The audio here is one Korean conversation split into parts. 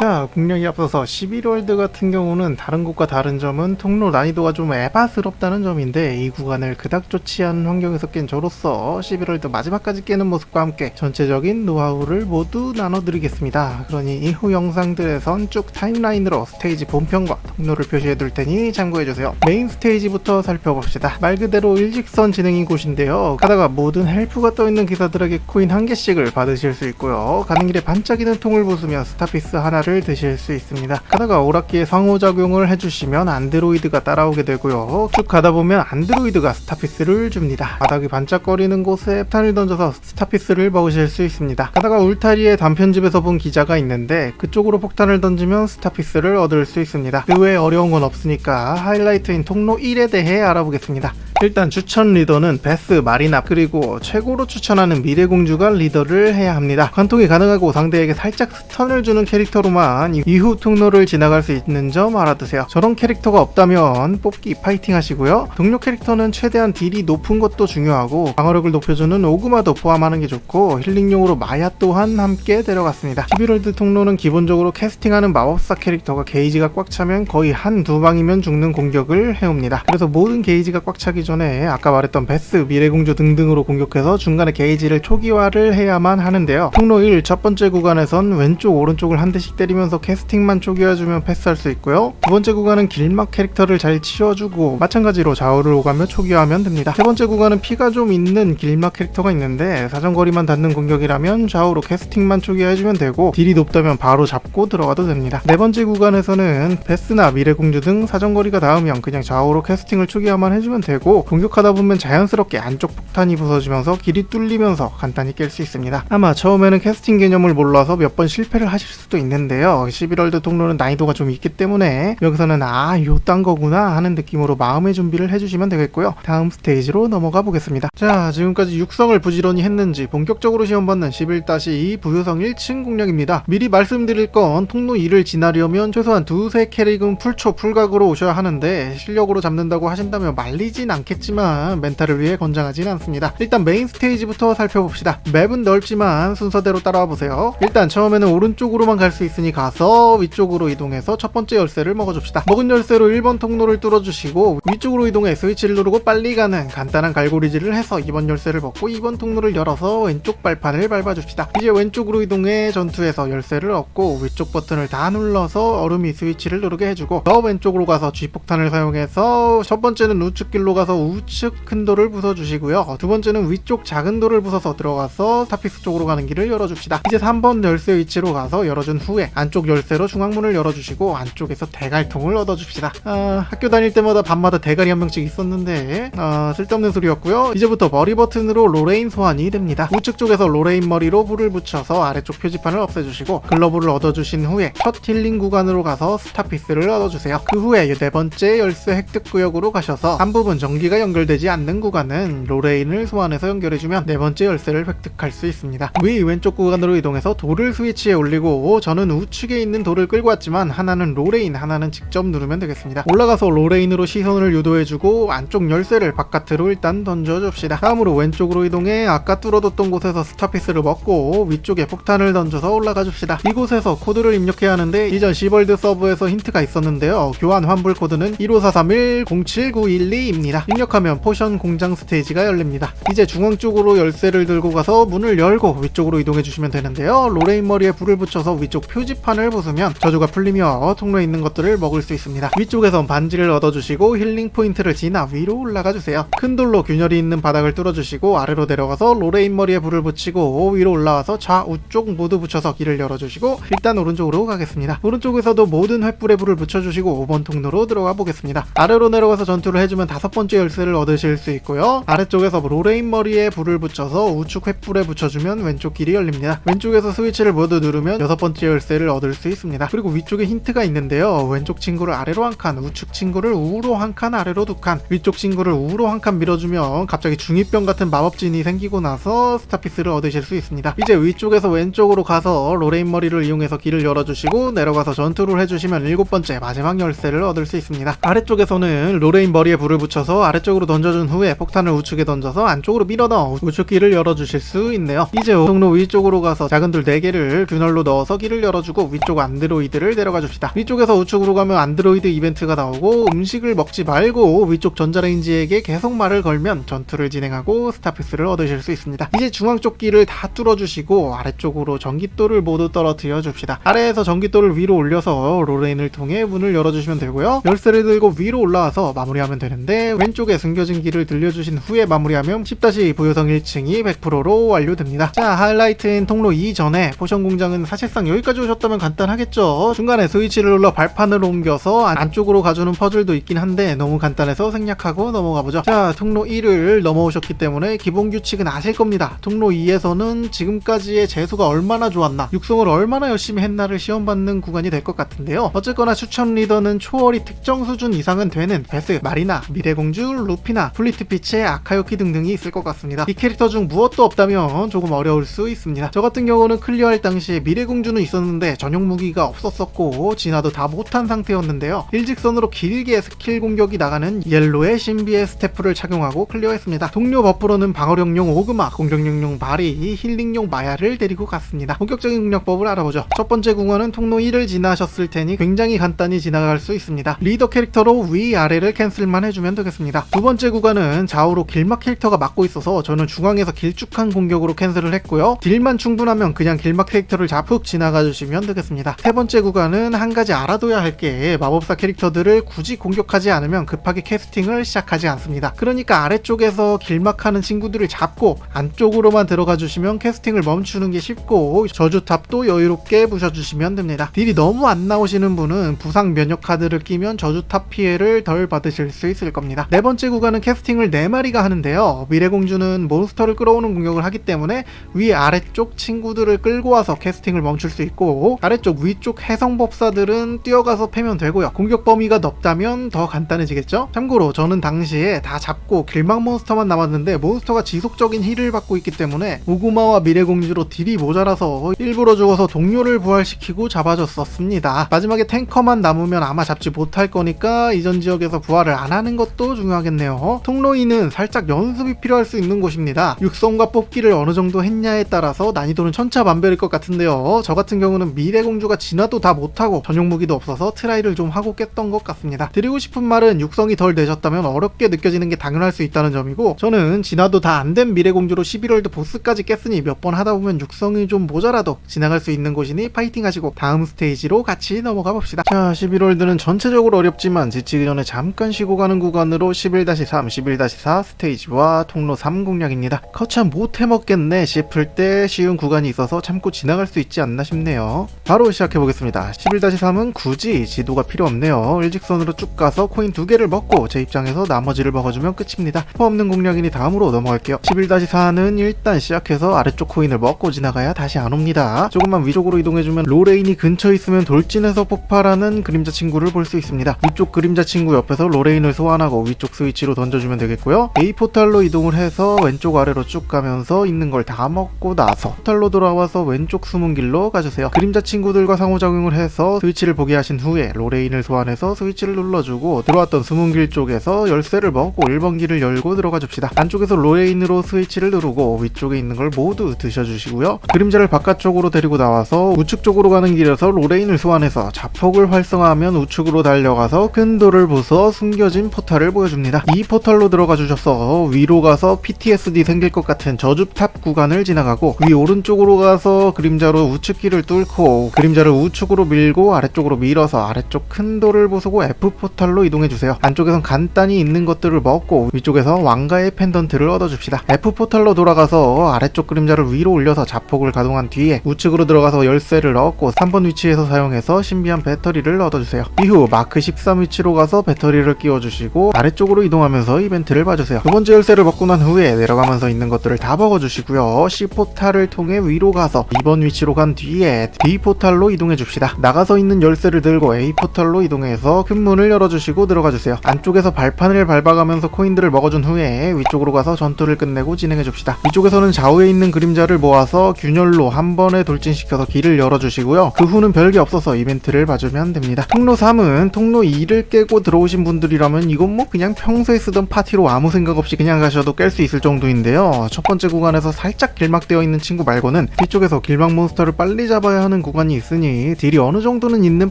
자, 국력이 앞서서 11월드 같은 경우는 다른 곳과 다른 점은 통로 난이도가 좀 에바스럽다는 점인데 이 구간을 그닥 좋지 않은 환경에서 깬 저로서 11월드 마지막까지 깨는 모습과 함께 전체적인 노하우를 모두 나눠드리겠습니다. 그러니 이후 영상들에선 쭉 타임라인으로 스테이지 본편과 통로를 표시해둘 테니 참고해주세요. 메인 스테이지부터 살펴봅시다. 말 그대로 일직선 진행인 곳인데요. 가다가 모든 헬프가 떠있는 기사들에게 코인 한 개씩을 받으실 수 있고요. 가는 길에 반짝이는 통을 부수면 스타피스 하나를 드실 수 있습니다. 가다가 오락기에 상호작용을 해주시면 안드로이드가 따라오게 되고요. 쭉 가다 보면 안드로이드가 스타피스를 줍니다. 바닥이 반짝거리는 곳에 폭탄을 던져서 스타피스를 먹으실 수 있습니다. 가다가 울타리에 단편집에서 본 기자가 있는데 그쪽으로 폭탄을 던지면 스타피스를 얻을 수 있습니다. 그 외에 어려운 건 없으니까 하이라이트인 통로 1에 대해 알아보겠습니다. 일단 추천 리더는 베스, 마리나 그리고 최고로 추천하는 미래공주가 리더를 해야 합니다. 관통이 가능하고 상대에게 살짝 스턴을 주는 캐릭터로만 이후 통로를 지나갈 수 있는 점 알아두세요. 저런 캐릭터가 없다면 뽑기 파이팅 하시고요. 동료 캐릭터는 최대한 딜이 높은 것도 중요하고 방어력을 높여주는 오그마도 포함하는 게 좋고 힐링용으로 마야 또한 함께 데려갔습니다. 11월드 통로는 기본적으로 캐스팅하는 마법사 캐릭터가 게이지가 꽉 차면 거의 한 두 방이면 죽는 공격을 해옵니다. 그래서 모든 게이지가 꽉 차기 전에 아까 말했던 베스, 미래공주 등등으로 공격해서 중간에 게이지를 초기화를 해야만 하는데요. 통로 1 첫 번째 구간에선 왼쪽 오른쪽을 한 대씩 때리면서 캐스팅만 초기화주면 패스할 수 있고요. 두 번째 구간은 길막 캐릭터를 잘 치워주고 마찬가지로 좌우를 오가며 초기화하면 됩니다. 세 번째 구간은 피가 좀 있는 길막 캐릭터가 있는데 사정거리만 닿는 공격이라면 좌우로 캐스팅만 초기화해주면 되고 딜이 높다면 바로 잡고 들어가도 됩니다. 네 번째 구간에서는 베스나 미래공주 등 사정거리가 닿으면 그냥 좌우로 캐스팅을 초기화만 해주면 되고 공격하다 보면 자연스럽게 안쪽 폭탄이 부서지면서 길이 뚫리면서 간단히 깰 수 있습니다. 아마 처음에는 캐스팅 개념을 몰라서 몇 번 실패를 하실 수도 있는데요. 11월드 통로는 난이도가 좀 있기 때문에 여기서는 아, 요딴 거구나 하는 느낌으로 마음의 준비를 해주시면 되겠고요. 다음 스테이지로 넘어가 보겠습니다. 자, 지금까지 육성을 부지런히 했는지 본격적으로 시험 받는 11-2 부효성 1층 공략입니다. 미리 말씀드릴 건 통로 2를 지나려면 최소한 두세 캐릭은 풀초 풀각으로 오셔야 하는데 실력으로 잡는다고 하신다면 말리진 않겠 지만 멘탈을 위해 권장하진 않습니다. 일단 메인 스테이지부터 살펴봅시다. 맵은 넓지만 순서대로 따라와 보세요. 일단 처음에는 오른쪽으로만 갈 수 있으니 가서 위쪽으로 이동해서 첫 번째 열쇠를 먹어줍시다. 먹은 열쇠로 1번 통로를 뚫어주시고 위쪽으로 이동해 스위치를 누르고 빨리 가는 간단한 갈고리질을 해서 2번 열쇠를 먹고 2번 통로를 열어서 왼쪽 발판을 밟아줍시다. 이제 왼쪽으로 이동해 전투에서 열쇠를 얻고 위쪽 버튼을 다 눌러서 얼음이 스위치를 누르게 해주고 더 왼쪽으로 가서 G폭탄을 사용해서 첫 번째는 우측 길로 가서 우측 큰 돌을 부숴주시고요. 두 번째는 위쪽 작은 돌을 부숴서 들어가서 스타피스 쪽으로 가는 길을 열어줍시다. 이제 3번 열쇠 위치로 가서 열어준 후에 안쪽 열쇠로 중앙문을 열어주시고 안쪽에서 대갈통을 얻어줍시다. 아, 학교 다닐 때마다 밤마다 대가리 한 명씩 있었는데 아, 쓸데없는 소리였고요. 이제부터 머리 버튼으로 로레인 소환이 됩니다. 우측 쪽에서 로레인 머리로 불을 붙여서 아래쪽 표지판을 없애주시고 글러브를 얻어주신 후에 첫 힐링 구간으로 가서 스타피스를 얻어주세요. 그 후에 네 번째 열쇠 획득 구역으로 가셔서 한 부분 전기가 연결되지 않는 구간은 로레인을 소환해서 연결해주면 네 번째 열쇠를 획득할 수 있습니다. 위 왼쪽 구간으로 이동해서 돌을 스위치에 올리고 저는 우측에 있는 돌을 끌고 왔지만 하나는 로레인 하나는 직접 누르면 되겠습니다. 올라가서 로레인으로 시선을 유도해주고 안쪽 열쇠를 바깥으로 일단 던져줍시다. 다음으로 왼쪽으로 이동해 아까 뚫어뒀던 곳에서 스타피스를 먹고 위쪽에 폭탄을 던져서 올라가 줍시다. 이곳에서 코드를 입력해야 하는데 이전 시벌드 서브에서 힌트가 있었는데요. 교환 환불 코드는 15431-07912입니다. 입력하면 포션 공장 스테이지가 열립니다. 이제 중앙 쪽으로 열쇠를 들고 가서 문을 열고 위쪽으로 이동해 주시면 되는데요. 로레인 머리에 불을 붙여서 위쪽 표지판을 부수면 저주가 풀리며 통로에 있는 것들을 먹을 수 있습니다. 위쪽에선 반지를 얻어주시고 힐링 포인트를 지나 위로 올라가 주세요. 큰 돌로 균열이 있는 바닥을 뚫어주시고 아래로 내려가서 로레인 머리에 불을 붙이고 위로 올라와서 좌우쪽 모두 붙여서 길을 열어주시고 일단 오른쪽으로 가겠습니다. 오른쪽에서도 모든 횃불에 불을 붙여주시고 5번 통로로 들어가 보겠습니다. 아래로 내려가서 전투를 해주면 다섯 번째 열쇠를 얻으실 수 있고요. 아래쪽에서 로레인 머리에 불을 붙여서 우측 횃불에 붙여주면 왼쪽 길이 열립니다. 왼쪽에서 스위치를 모두 누르면 여섯 번째 열쇠를 얻을 수 있습니다. 그리고 위쪽에 힌트가 있는데요. 왼쪽 친구를 아래로 한 칸, 우측 친구를 우로 한 칸, 아래로 두 칸, 위쪽 친구를 우로 한 칸 밀어주면 갑자기 중이병 같은 마법진이 생기고 나서 스타피스를 얻으실 수 있습니다. 이제 위쪽에서 왼쪽으로 가서 로레인 머리를 이용해서 길을 열어주시고 내려가서 전투를 해주시면 일곱 번째 마지막 열쇠를 얻을 수 있습니다. 아래쪽에서는 로레인 머리에 불을 붙여서 아래쪽으로 던져준 후에 폭탄을 우측에 던져서 안쪽으로 밀어 넣어 우측 길을 열어주실 수 있네요. 이제 후 통로 위쪽으로 가서 작은 돌 4개를 균열로 넣어서 길을 열어주고 위쪽 안드로이드를 데려가 줍시다. 위쪽에서 우측으로 가면 안드로이드 이벤트가 나오고 음식을 먹지 말고 위쪽 전자레인지에게 계속 말을 걸면 전투를 진행하고 스타피스를 얻으실 수 있습니다. 이제 중앙 쪽 길을 다 뚫어주시고 아래쪽으로 전깃돌을 모두 떨어뜨려 줍시다. 아래에서 전깃돌을 위로 올려서 로레인을 통해 문을 열어주시면 되고요. 열쇠를 들고 위로 올라와서 마무리하면 되는데 왼쪽 에 숨겨진 길을 들려주신 후에 마무리하면 10- 부요성 1층이 100%로 완료됩니다. 자 하이라이트인 통로 이전에 포션 공장은 사실상 여기까지 오셨다면 간단하겠죠. 중간에 스위치를 눌러 발판을 옮겨서 안- 안쪽으로 가주는 퍼즐도 있긴 한데 너무 간단해서 생략하고 넘어가 보죠. 자 통로 1을 넘어오셨기 때문에 기본 규칙은 아실 겁니다. 통로 2에서는 지금까지의 재수가 얼마나 좋았나, 육성을 얼마나 열심히 했나를 시험받는 구간이 될 것 같은데요. 어쨌거나 추천 리더는 초월이 특정 수준 이상은 되는 베스, 마리나, 미래공주, 루피나, 플리트 피체, 아카요키 등등이 있을 것 같습니다. 이 캐릭터 중 무엇도 없다면 조금 어려울 수 있습니다. 저 같은 경우는 클리어할 당시에 미래공주는 있었는데 전용 무기가 없었었고 진화도 다 못한 상태였는데요. 일직선으로 길게 스킬 공격이 나가는 옐로의 신비의 스태프를 착용하고 클리어했습니다. 동료 버프로는 방어력용 오그마, 공격력용 바리, 힐링용 마야를 데리고 갔습니다. 본격적인 공략법을 알아보죠. 첫 번째 궁원은 통로 1을 지나셨을 테니 굉장히 간단히 지나갈 수 있습니다. 리더 캐릭터로 위아래를 캔슬만 해주면 되겠습니다. 두 번째 구간은 좌우로 길막 캐릭터가 막고 있어서 저는 중앙에서 길쭉한 공격으로 캔슬을 했고요. 딜만 충분하면 그냥 길막 캐릭터를 자푹 지나가 주시면 되겠습니다. 세 번째 구간은 한 가지 알아둬야 할 게 마법사 캐릭터들을 굳이 공격하지 않으면 급하게 캐스팅을 시작하지 않습니다. 그러니까 아래쪽에서 길막하는 친구들을 잡고 안쪽으로만 들어가 주시면 캐스팅을 멈추는 게 쉽고 저주탑도 여유롭게 부셔주시면 됩니다. 딜이 너무 안 나오시는 분은 부상 면역 카드를 끼면 저주탑 피해를 덜 받으실 수 있을 겁니다. 네 번째 구간은 캐스팅을 4마리가 하는데요. 미래공주는 몬스터를 끌어오는 공격을 하기 때문에 위 아래쪽 친구들을 끌고 와서 캐스팅을 멈출 수 있고 아래쪽 위쪽 해성법사들은 뛰어가서 패면 되고요. 공격 범위가 넓다면 더 간단해지겠죠? 참고로 저는 당시에 다 잡고 길막 몬스터만 남았는데 몬스터가 지속적인 힐을 받고 있기 때문에 우구마와 미래공주로 딜이 모자라서 일부러 죽어서 동료를 부활시키고 잡아줬었습니다. 마지막에 탱커만 남으면 아마 잡지 못할 거니까 이전 지역에서 부활을 안 하는 것도 중요 하겠네요. 통로인은 살짝 연습이 필요할 수 있는 곳입니다. 육성과 뽑기를 어느 정도 했냐에 따라서 난이도는 천차만별일 것 같은데요. 저 같은 경우는 미래공주가 진화도 다 못하고 전용 무기도 없어서 트라이를 좀 하고 깼던 것 같습니다. 드리고 싶은 말은 육성이 덜 되셨다면 어렵게 느껴지는 게 당연할 수 있다는 점이고 저는 진화도 다 안 된 미래공주로 11월드 보스까지 깼으니 몇 번 하다 보면 육성이 좀 모자라도 지나갈 수 있는 곳이니 파이팅 하시고 다음 스테이지로 같이 넘어가 봅시다. 자 11월드는 전체적으로 어렵지만 지치기 전에 잠깐 쉬고 가는 구간으로 11-3, 11-4 스테이지와 통로 3 공략입니다. 거참 못 해먹겠네 싶을 때 쉬운 구간이 있어서 참고 지나갈 수 있지 않나 싶네요. 바로 시작해보겠습니다. 11-3은 굳이 지도가 필요 없네요. 일직선으로 쭉 가서 코인 두 개를 먹고 제 입장에서 나머지를 먹어주면 끝입니다. 스포 없는 공략이니 다음으로 넘어갈게요. 11-4는 일단 시작해서 아래쪽 코인을 먹고 지나가야 다시 안 옵니다. 조금만 위쪽으로 이동해주면 로레인이 근처에 있으면 돌진해서 폭발하는 그림자 친구를 볼 수 있습니다. 위쪽 그림자 친구 옆에서 로레인을 소환하고 위쪽 스위치로 던져주면 되겠고요. A 포탈로 이동을 해서 왼쪽 아래로 쭉 가면서 있는 걸 다 먹고 나서 포탈로 돌아와서 왼쪽 숨은 길로 가주세요. 그림자 친구들과 상호작용을 해서 스위치를 보게 하신 후에 로레인을 소환해서 스위치를 눌러주고 들어왔던 숨은 길 쪽에서 열쇠를 먹고 1번 길을 열고 들어가 줍시다. 안쪽에서 로레인으로 스위치를 누르고 위쪽에 있는 걸 모두 드셔주시고요. 그림자를 바깥쪽으로 데리고 나와서 우측 쪽으로 가는 길에서 로레인을 소환해서 자폭을 활성화하면 우측으로 달려가서 큰 돌을 부숴 숨겨진 포탈을 보여줍니다. 이 포탈로 들어가 주셔서 위로 가서 PTSD 생길 것 같은 저주탑 구간을 지나가고 위 오른쪽으로 가서 그림자로 우측 길을 뚫고 그림자를 우측으로 밀고 아래쪽으로 밀어서 아래쪽 큰 돌을 부수고 F 포탈로 이동해 주세요. 안쪽에선 간단히 있는 것들을 먹고 위쪽에서 왕가의 펜던트를 얻어줍시다. F 포탈로 돌아가서 아래쪽 그림자를 위로 올려서 자폭을 가동한 뒤에 우측으로 들어가서 열쇠를 얻고 3번 위치에서 사용해서 신비한 배터리를 얻어주세요. 이후 마크 13 위치로 가서 배터리를 끼워주시고 아래 쪽으로 이동하면서 이벤트를 봐주세요. 두 번째 열쇠를 먹고 난 후에 내려가면서 있는 것들을 다 먹어주시고요. C 포탈을 통해 위로 가서 2번 위치로 간 뒤에 D 포탈로 이동해 줍시다. 나가서 있는 열쇠를 들고 A 포탈로 이동해서 큰 문을 열어주시고 들어가 주세요. 안쪽에서 발판을 밟아가면서 코인들을 먹어준 후에 위쪽으로 가서 전투를 끝내고 진행해 줍시다. 위쪽에서는 좌우에 있는 그림자를 모아서 균열로 한 번에 돌진시켜서 길을 열어주시고요. 그 후는 별게 없어서 이벤트를 봐주면 됩니다. 통로 3은 통로 2를 깨고 들어오신 분들이라면 이건 뭐 그냥 평소에 쓰던 파티로 아무 생각 없이 그냥 가셔도 깰 수 있을 정도인데요. 첫 번째 구간에서 살짝 길막되어 있는 친구 말고는 뒤쪽에서 길막 몬스터를 빨리 잡아야 하는 구간이 있으니 딜이 어느 정도는 있는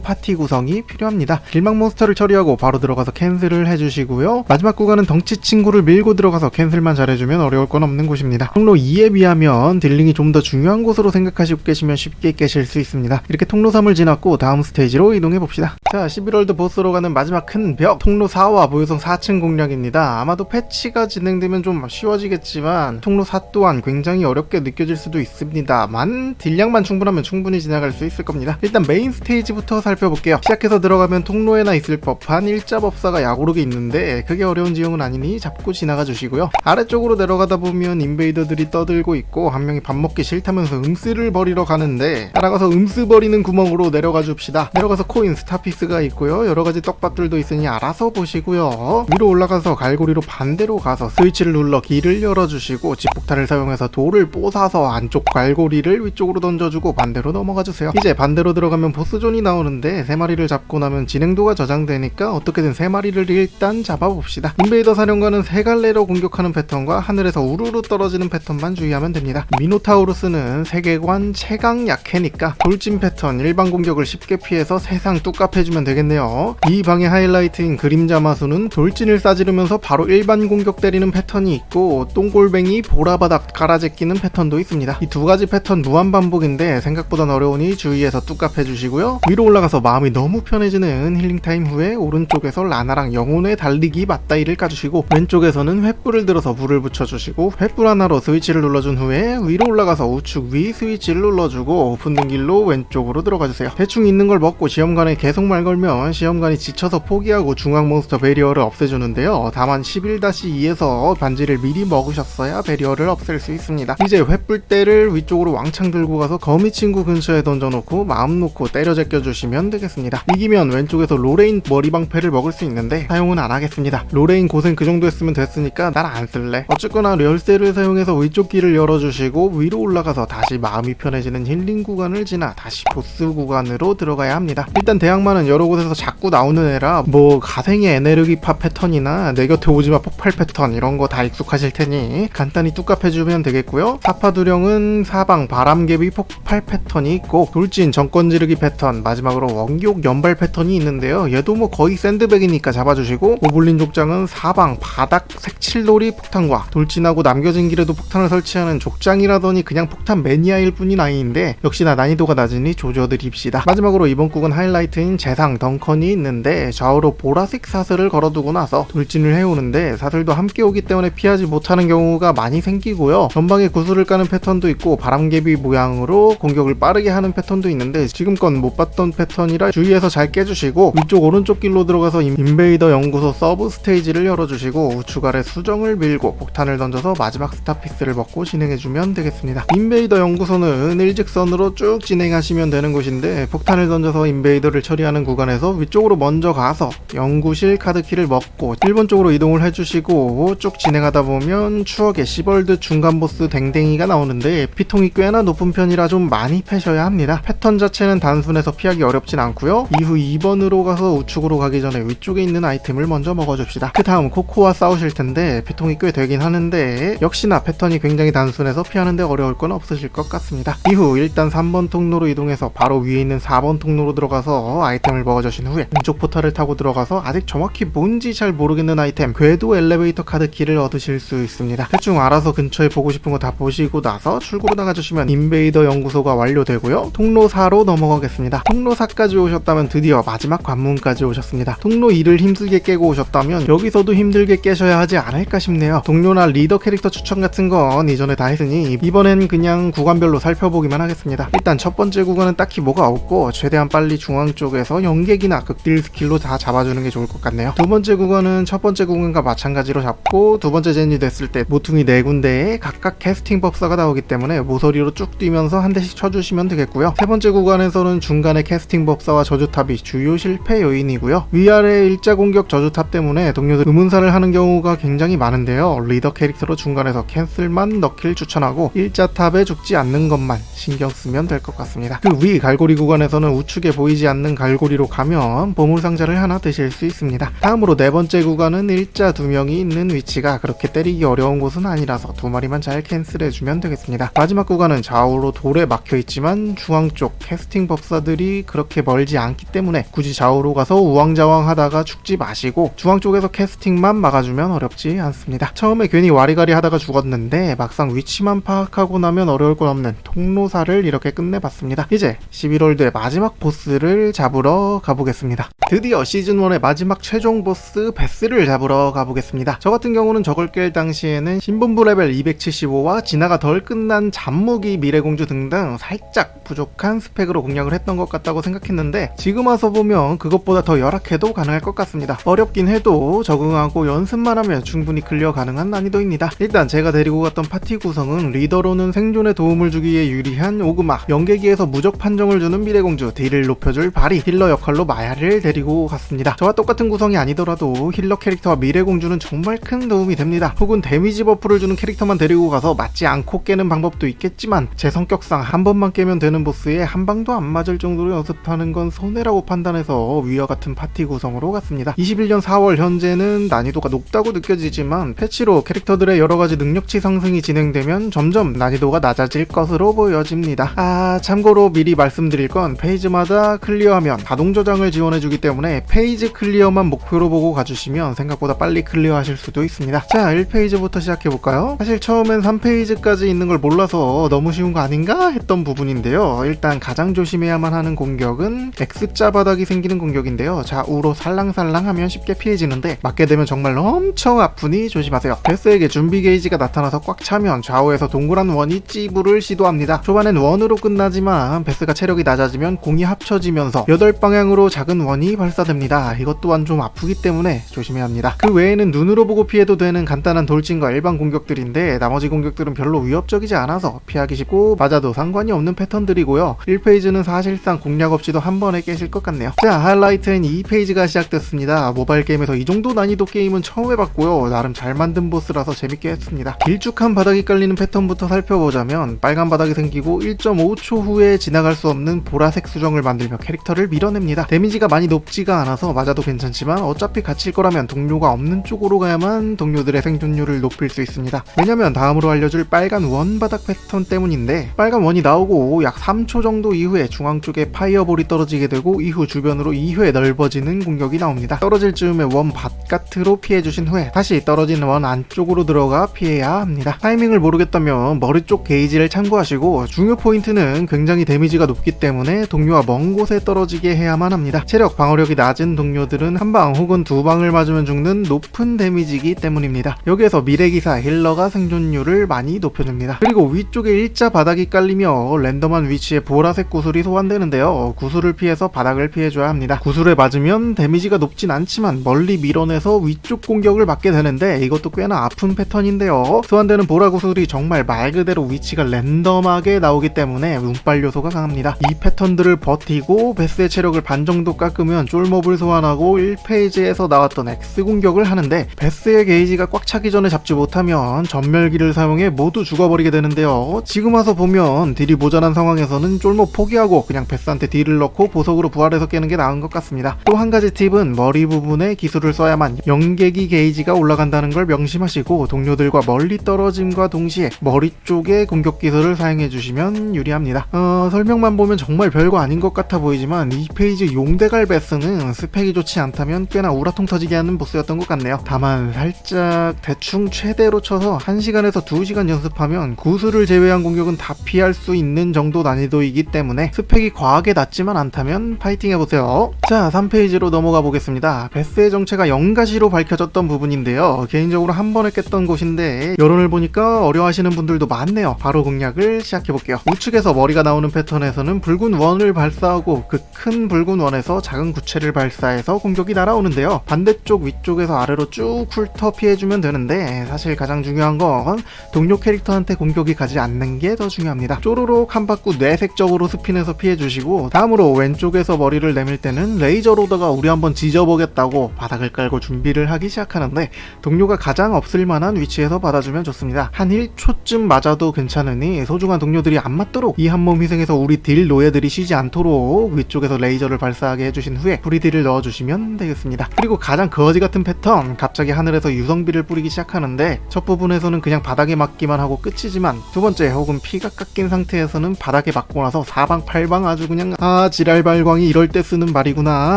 파티 구성이 필요합니다. 길막 몬스터를 처리하고 바로 들어가서 캔슬을 해주시고요. 마지막 구간은 덩치 친구를 밀고 들어가서 캔슬만 잘해주면 어려울 건 없는 곳입니다. 통로 2에 비하면 딜링이 좀 더 중요한 곳으로 생각하시고 계시면 쉽게 깨실 수 있습니다. 이렇게 통로 3을 지났고 다음 스테이지로 이동해 봅시다. 자, 11월드 보스로 가는 마지막 큰 벽, 통로 4와 보유성 4층 공략입니다. 아마도 패치가 진행되면 좀 쉬워지겠지만 통로 4 또한 굉장히 어렵게 느껴질 수도 있습니다만 딜량만 충분하면 충분히 지나갈 수 있을 겁니다. 일단 메인 스테이지부터 살펴볼게요. 시작해서 들어가면 통로에나 있을 법한 일자법사가 야구르게 있는데 그게 어려운 지형은 아니니 잡고 지나가 주시고요. 아래쪽으로 내려가다 보면 인베이더들이 떠들고 있고 한 명이 밥 먹기 싫다면서 음스를 버리러 가는데 따라가서 음스 버리는 구멍으로 내려가 줍시다. 내려가서 코인 스타피스가 있고요. 여러 가지 떡밥들도 있으니 알아서 보시고요. 위로 올라가서 갈고리로 반대로 가서 스위치를 눌러 길을 열어주시고 집폭탄을 사용해서 돌을 뽀사서 안쪽 갈고리를 위쪽으로 던져주고 반대로 넘어가 주세요. 이제 반대로 들어가면 보스존이 나오는데 세 마리를 잡고 나면 진행도가 저장되니까 어떻게든 세 마리를 일단 잡아봅시다. 인베이더 사령관은 세 갈래로 공격하는 패턴과 하늘에서 우르르 떨어지는 패턴만 주의하면 됩니다. 미노타우루스는 세계관 최강 약해니까 돌진 패턴 일반 공격을 쉽게 피해서 세상 뚝갑 해주면 되겠네요. 이 방의 하이라이트인 그림자 마수는 돌진을 싸지르면서 바로 일반 공격 때리는 패턴이 있고 똥골뱅이 보라바닥 갈아제끼는 패턴도 있습니다. 이 두 가지 패턴 무한 반복인데 생각보다 어려우니 주의해서 뚝갑 해 주시고요. 위로 올라가서 마음이 너무 편해지는 힐링 타임 후에 오른쪽에서 라나랑 영혼의 달리기 맞다이를 까주시고 왼쪽에서는 횃불을 들어서 불을 붙여주시고 횃불 하나로 스위치를 눌러준 후에 위로 올라가서 우측 위 스위치를 눌러주고 오픈된 길로 왼쪽으로 들어가주세요. 대충 있는 걸 먹고 시험관에 계속 말 걸면 시험관이 지쳐서 포기하고 중앙 몬스터 베리어를 없애주는 데요. 다만 11-2에서 반지를 미리 먹으셨어야 베리어를 없앨 수 있습니다. 이제 횃불대를 위쪽으로 왕창 들고 가서 거미 친구 근처에 던져놓고 마음 놓고 때려 제껴주시면 되겠습니다. 이기면 왼쪽에서 로레인 머리방패를 먹을 수 있는데 사용은 안 하겠습니다. 로레인 고생 그 정도 했으면 됐으니까 난안 쓸래. 어쨌거나 열쇠를 사용해서 위쪽 길을 열어주시고 위로 올라가서 다시 마음이 편해지는 힐링 구간을 지나 다시 보스 구간으로 들어가야 합니다. 일단 대학만은 여러 곳에서 자꾸 나오는 애라 뭐 가생의 에네르기파 패턴 이나 내 곁에 오지마 폭발 패턴 이런 거 다 익숙하실 테니 간단히 뚝갑해주면 되겠고요. 사파두령은 사방 바람개비 폭발 패턴이 있고 돌진 정권 지르기 패턴 마지막으로 원기옥 연발 패턴이 있는데요. 얘도 뭐 거의 샌드백이니까 잡아주시고 오블린 족장은 사방 바닥 색칠놀이 폭탄과 돌진하고 남겨진 길에도 폭탄을 설치하는 족장이라더니 그냥 폭탄 매니아일 뿐인 아이인데 역시나 난이도가 낮으니 조져드립시다. 마지막으로 이번 곡은 하이라이트인 재상 덩컨이 있는데 좌우로 보라색 사슬을 걸어두고 나서 돌진을 해오는데 사슬도 함께 오기 때문에 피하지 못하는 경우가 많이 생기고요. 전방에 구슬을 까는 패턴도 있고 바람개비 모양으로 공격을 빠르게 하는 패턴도 있는데 지금껏 못 봤던 패턴이라 주의해서 잘 깨주시고 위쪽 오른쪽 길로 들어가서 인- 인베이더 연구소 서브 스테이지를 열어주시고 우측 아래 수정을 밀고 폭탄을 던져서 마지막 스타피스를 먹고 진행해주면 되겠습니다. 인베이더 연구소는 일직선으로 쭉 진행하시면 되는 곳인데 폭탄을 던져서 인베이더를 처리하는 구간에서 위쪽으로 먼저 가서 연구실 카드키를 먹고 1번 쪽으로 이동을 해주시고 쭉 진행하다 보면 추억의 시벌드 중간 보스 댕댕이가 나오는데 피통이 꽤나 높은 편이라 좀 많이 패셔야 합니다. 패턴 자체는 단순해서 피하기 어렵진 않고요. 이후 2번으로 가서 우측으로 가기 전에 위쪽에 있는 아이템을 먼저 먹어줍시다. 그 다음 코코와 싸우실 텐데 피통이 꽤 되긴 하는데 역시나 패턴이 굉장히 단순해서 피하는데 어려울 건 없으실 것 같습니다. 이후 일단 3번 통로로 이동해서 바로 위에 있는 4번 통로로 들어가서 아이템을 먹어주신 후에 왼쪽 포탈을 타고 들어가서 아직 정확히 뭔지 잘 모르겠는 아이템 궤도 엘리베이터 카드 키를 얻으실 수 있습니다. 대충 알아서 근처에 보고 싶은 거 다 보시고 나서 출구로 나가주시면 인베이더 연구소가 완료되고요. 통로 4로 넘어가겠습니다. 통로 4까지 오셨다면 드디어 마지막 관문까지 오셨습니다. 통로 2를 힘들게 깨고 오셨다면 여기서도 힘들게 깨셔야 하지 않을까 싶네요. 동료나 리더 캐릭터 추천 같은 건 이전에 다 했으니 이번엔 그냥 구간별로 살펴보기만 하겠습니다. 일단 첫 번째 구간은 딱히 뭐가 없고 최대한 빨리 중앙 쪽에서 연객이나 극딜 스킬로 다 잡아주는 게 좋을 것 같네요. 두 번째 구간은 첫 번째 구간과 마찬가지로 잡고 두 번째 젠이 됐을 때 모퉁이 네 군데에 각각 캐스팅 법사가 나오기 때문에 모서리로 쭉 뛰면서 한 대씩 쳐주시면 되겠고요. 세 번째 구간에서는 중간에 캐스팅 법사와 저주탑이 주요 실패 요인이고요. 위아래 일자 공격 저주탑 때문에 동료들 의문사를 하는 경우가 굉장히 많은데요. 리더 캐릭터로 중간에서 캔슬만 넣기를 추천하고 일자 탑에 죽지 않는 것만 신경 쓰면 될 것 같습니다. 그 위 갈고리 구간에서는 우측에 보이지 않는 갈고리로 가면 보물 상자를 하나 드실 수 있습니다. 다음으로 네 번째 번째 구간은 일자 두 명이 있는 위치가 그렇게 때리기 어려운 곳은 아니라서 두 마리만 잘 캔슬해주면 되겠습니다. 마지막 구간은 좌우로 돌에 막혀 있지만 중앙 쪽 캐스팅 법사들이 그렇게 멀지 않기 때문에 굳이 좌우로 가서 우왕좌왕 하다가 죽지 마시고 중앙 쪽에서 캐스팅만 막아주면 어렵지 않습니다. 처음에 괜히 와리가리 하다가 죽었는데 막상 위치만 파악하고 나면 어려울 건 없는 통로사를 이렇게 끝내봤습니다. 이제 11월드의 마지막 보스를 잡으러 가보겠습니다. 드디어 시즌1의 마지막 최종 보스 베스 를 잡으러 가보겠습니다. 저 같은 경우는 저걸 깰 당시에는 신분부 레벨 275와 진화가 덜 끝난 잠무기 미래공주 등등 살짝 부족한 스펙으로 공략을 했던 것 같다고 생각했는데 지금 와서 보면 그것보다 더 열악해도 가능할 것 같습니다. 어렵긴 해도 적응하고 연습만 하면 충분히 클리어 가능한 난이도입니다. 일단 제가 데리고 갔던 파티 구성은 리더로는 생존에 도움을 주기에 유리한 오그마, 연계기에서 무적 판정을 주는 미래공주, 딜을 높여줄 바리, 힐러 역할로 마야를 데리고 갔습니다. 저와 똑같은 구성이 아니더라도 힐러 캐릭터와 미래공주는 정말 큰 도움이 됩니다. 혹은 데미지 버프를 주는 캐릭터만 데리고 가서 맞지 않고 깨는 방법도 있겠지만 제 성격상 한 번만 깨면 되는 보스에 한 방도 안 맞을 정도로 연습하는 건 손해라고 판단해서 위와 같은 파티 구성으로 갔습니다. 21년 4월 현재는 난이도가 높다고 느껴지지만 패치로 캐릭터들의 여러 가지 능력치 상승이 진행되면 점점 난이도가 낮아질 것으로 보여집니다. 아 참고로 미리 말씀드릴 건 페이지마다 클리어하면 자동 저장을 지원해주기 때문에 페이지 클리어만 목표로 보고 가주시면 생각보다 빨리 클리어 하실 수도 있습니다. 자 1페이지부터 시작해볼까요? 사실 처음엔 3페이지까지 있는 걸 몰라서 너무 쉬운 거 아닌가 했던 부분인데요. 일단 가장 조심해야만 하는 공격은 X자 바닥이 생기는 공격인데요. 좌우로 살랑살랑 하면 쉽게 피해지는데 맞게 되면 정말 엄청 아프니 조심하세요. 베스에게 준비 게이지가 나타나서 꽉 차면 좌우에서 동그란 원이 찌부를 시도합니다. 초반엔 원으로 끝나지만 베스가 체력이 낮아지면 공이 합쳐지면서 8방향으로 작은 원이 발사됩니다. 이것 또한 좀 아프기 때문에 조심해야 합니다. 그 외에는 눈으로 보고 피해도 되는 간단한 돌진과 일반 공격들인데 나머지 공격들은 별로 위협적이지 않아서 피하기 쉽고 맞아도 상관이 없는 패턴들이고요. 1페이지는 사실상 공략 없이도 한 번에 깨실 것 같네요. 자 하이라이트인 2페이지가 시작됐습니다. 모바일 게임에서 이 정도 난이도 게임은 처음 해봤고요. 나름 잘 만든 보스라서 재밌게 했습니다. 길쭉한 바닥이 깔리는 패턴부터 살펴보자면 빨간 바닥이 생기고 1.5초 후에 지나갈 수 없는 보라색 수정을 만들며 캐릭터를 밀어냅니다. 데미지가 많이 높지가 않아서 맞아도 괜찮지만 어차피 갇힐 거라면 동료가 없는 쪽으로 가야만 동료들의 생존율을 높일 수 있습니다. 왜냐면 다음으로 알려줄 빨간 원 바닥 패턴 때문인데 빨간 원이 나오고 약 3초 정도 이후에 중앙 쪽에 파이어볼이 떨어지게 되고 이후 주변으로 2회 넓어지는 공격이 나옵니다. 떨어질 즈음에 원 바깥으로 피해주신 후에 다시 떨어진 원 안쪽으로 들어가 피해야 합니다. 타이밍을 모르겠다면 머리 쪽 게이지를 참고하시고 중요 포인트는 굉장히 데미지가 높기 때문에 동료와 먼 곳에 떨어지게 해야만 합니다. 체력 방어력이 낮은 동료들은 한 방 혹은 두 방을 맞으면 죽는 높은 데미지이기 때문입니다. 여기에서 미래기사 힐러가 생존율을 많이 높여줍니다. 그리고 위쪽에 일자 바닥이 깔리며 랜덤한 위치에 보라색 구슬이 소환되는데요. 구슬을 피해서 바닥을 피해줘야 합니다. 구슬에 맞으면 데미지가 높진 않지만 멀리 밀어내서 위쪽 공격을 받게 되는데 이것도 꽤나 아픈 패턴인데요. 소환되는 보라 구슬이 정말 말 그대로 위치가 랜덤하게 나오기 때문에 운빨 요소가 강합니다. 이 패턴들을 버티고 베스의 체력을 반 정도 깎으면 쫄몹을 소환하고 1페이지에서 나왔던 X 공격을 하는데 베스의 게이지가 꽉 차기 전에 잡지 못하면 전멸기를 사용해 모두 죽어버리게 되는데요. 지금 와서 보면 딜이 모자란 상황에서는 쫄몹 포기하고 그냥 베스한테 딜을 넣고 보석으로 부활해서 깨는 게 나은 것 같습니다. 또 한 가지 팁은 머리 부분에 기술을 써야만 연계기 게이지가 올라간다는 걸 명심하시고 동료들과 멀리 떨어짐과 동시에 머리 쪽에 공격 기술을 사용해 주시면 유리합니다. 어, 설명만 보면 정말 별거 아닌 것 같아 보이지만 이 페이지 용대갈 베스는 스펙이 좋지 않다면 꽤나 우라통 터지 게 하는 보스였던 것 같네요. 다만 살짝 대충 최대로 쳐서 1시간에서 2시간 연습하면 구슬을 제외한 공격은 다 피할 수 있는 정도 난이도이기 때문에 스펙이 과하게 낮지만 않다면 파이팅 해보세요. 자, 3페이지로 넘어가 보겠습니다. 베스의 정체가 영가시로 밝혀졌던 부분인데요. 개인적으로 한 번에 깼던 곳인데 여론을 보니까 어려워하시는 분들도 많네요. 바로 공략을 시작해볼게요. 우측에서 머리가 나오는 패턴에서는 붉은 원을 발사하고 그 큰 붉은 원에서 작은 구체를 발사해서 공격이 날아오는데요. 반대 쪽 위쪽에서 아래로 쭉 훑어 피해주면 되는데 사실 가장 중요한 건 동료 캐릭터한테 공격이 가지 않는 게 더 중요합니다. 쪼르륵 한 바퀴 뇌색적으로 스핀해서 피해주시고 다음으로 왼쪽에서 머리를 내밀 때는 레이저로다가 우리 한번 지져보겠다고 바닥을 깔고 준비를 하기 시작하는데 동료가 가장 없을 만한 위치에서 받아주면 좋습니다. 한 1초쯤 맞아도 괜찮으니 소중한 동료들이 안 맞도록 이 한 몸 희생해서 우리 딜 노예들이 쉬지 않도록 위쪽에서 레이저를 발사하게 해주신 후에 프리딜을 넣어주시면 되겠습니다. 그리고 가장 그냥 거지 같은 패턴. 갑자기 하늘에서 유성비를 뿌리기 시작하는데 첫 부분에서는 그냥 바닥에 맞기만 하고 끝이지만 두 번째 혹은 피가 깎인 상태에서는 바닥에 맞고 나서 사방팔방 아주 그냥 아 지랄발광이 이럴 때 쓰는 말이구나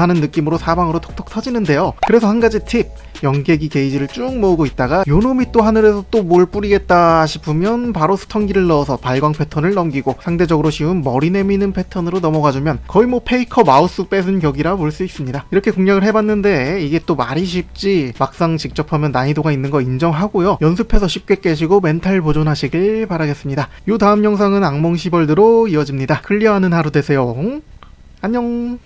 하는 느낌으로 사방으로 톡톡 터지는데요. 그래서 한 가지 팁 연계기 게이지를 쭉 모으고 있다가 요놈이 또 하늘에서 또 뭘 뿌리겠다 싶으면 바로 스턴기를 넣어서 발광 패턴을 넘기고 상대적으로 쉬운 머리 내미는 패턴으로 넘어가주면 거의 뭐 페이커 마우스 뺏은 격이라 볼 수 있습니다. 이렇게 공략을 해봤는데 이게 또 말이 쉽지 막상 직접 하면 난이도가 있는 거 인정하고요. 연습해서 쉽게 깨시고 멘탈 보존하시길 바라겠습니다. 요 다음 영상은 악몽 시벌드로 이어집니다. 클리어하는 하루 되세요. 안녕.